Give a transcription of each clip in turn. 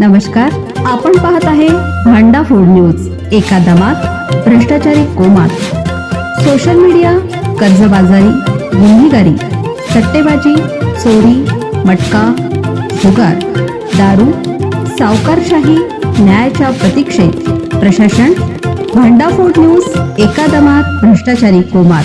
नमस्कार आपण पाहत आहे भांडा फोड न्यूज एका दमात भ्रष्टाचारी कोमात. सोशल मीडिया कर्जबाजारी गुन्हेगारी सट्टेबाजी चोरी मटका जुगार दारू सावकारशाही न्यायाच्या प्रतीक्षेत. प्रशासन भांडाफोड न्यूज एका दमात भ्रष्टाचारी कोमात.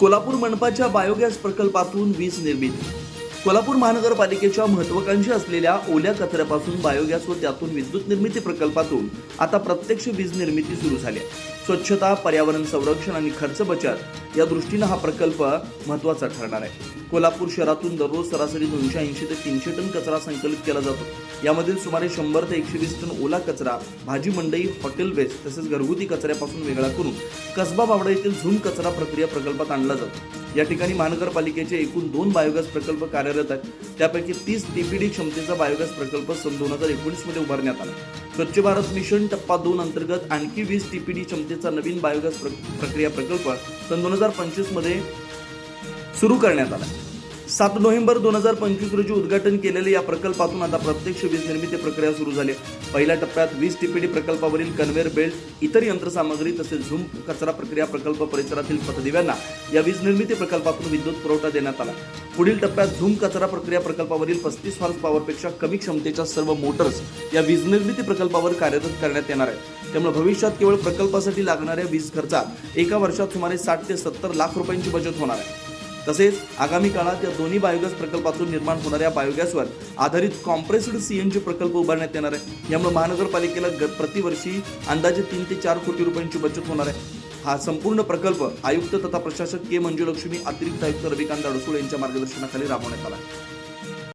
कोल्हापूर मनपाच्या बायोगॅस प्रकल्पातून वीज निर्मिती. कोल्हापूर महानगरपालिकेच्या महत्वाकांक्षी असलेल्या ओल्या कचऱ्यापासून बायोगॅस व त्यातून विद्युत निर्मिती प्रकल्पातून आता प्रत्यक्ष वीज निर्मिती सुरू झाली आहे. स्वच्छता पर्यावरण संरक्षण आणि खर्च बचत या दृष्टीनं हा प्रकल्प महत्त्वाचा ठरणार आहे. कोल्हापूर शहरातून दररोज सरासरी दोनशे ऐंशी ते तीनशे टन कचरा संकलित केला जातो. यामधील सुमारे शंभर ते एकशे वीस टन ओला कचरा भाजी मंडई हॉटेल वेस्ट तसेच घरगुती कचऱ्यापासून वेगळा करून कसबा बावडा येथील झूम कचरा प्रक्रिया प्रकल्पात आणला जातो. या ठिकाणी महानगरपालिकेचे एकूण दोन बायोगॅस प्रकल्प कार्यरत आहेत. त्यापैकी तीस टीपीडी क्षमतेचा बायोगॅस प्रकल्प सन दोन हजार एकोणीसमध्ये उभारण्यात आला. स्वच्छ भारत मिशन टप्पा दोन अंतर्गत आणखी वीस टीपीडी क्षमतेचा नवीन बायोगॅस प्र- प्रक्रिया प्रकल्प सन दोन हजार पंचवीसमध्ये सुरू करण्यात आला. सात नोव्हेंबर दोन हजार पंचवीस रोजी उद्घाटन केलेल्या या प्रकल्पातून आता प्रत्यक्ष वीज निर्मिती प्रक्रिया सुरू झाली. आहे. पहिल्या टप्प्यात वीज टीपीडी प्रकल्पावरील कन्व्हेअर बेल्ट इतर यंत्रसामग्री तसेच झूम कचरा प्रक्रिया प्रकल्प परिसरातील पथदिव्यांना या वीज निर्मिती प्रकल्पातून विद्युत पुरवठा देण्यात आला. पुढील टप्प्यात झूम कचरा प्रक्रिया प्रकल्पावरील पस्तीस हॉर्स पॉवरपेक्षा कमी क्षमतेच्या सर्व मोटर्स या वीज निर्मिती प्रकल्पावर कार्यरत करण्यात येणार आहेत. त्यामुळे भविष्यात केवळ प्रकल्पासाठी लागणाऱ्या वीज खर्चात एका वर्षात सुमारे साठ ते सत्तर लाख रुपयांची बचत होणार आहे. तसेच आगामी काळात या दोन्ही बायोगॅस प्रकल्पातून निर्माण होणाऱ्या बायोगॅसवर आधारित कॉम्प्रेस्ड सीएनजी प्रकल्प उभारण्यात येणार आहे. यामुळे महानगरपालिकेला ग- प्रतिवर्षी अंदाजे तीन ते चार कोटी रुपयांची बचत होणार आहे. हा संपूर्ण प्रकल्प आयुक्त तथा प्रशासक के मंजुलक्ष्मी अतिरिक्त आयुक्त रविकांत अडसूळ यांच्या मार्गदर्शनाखाली राबवण्यात आला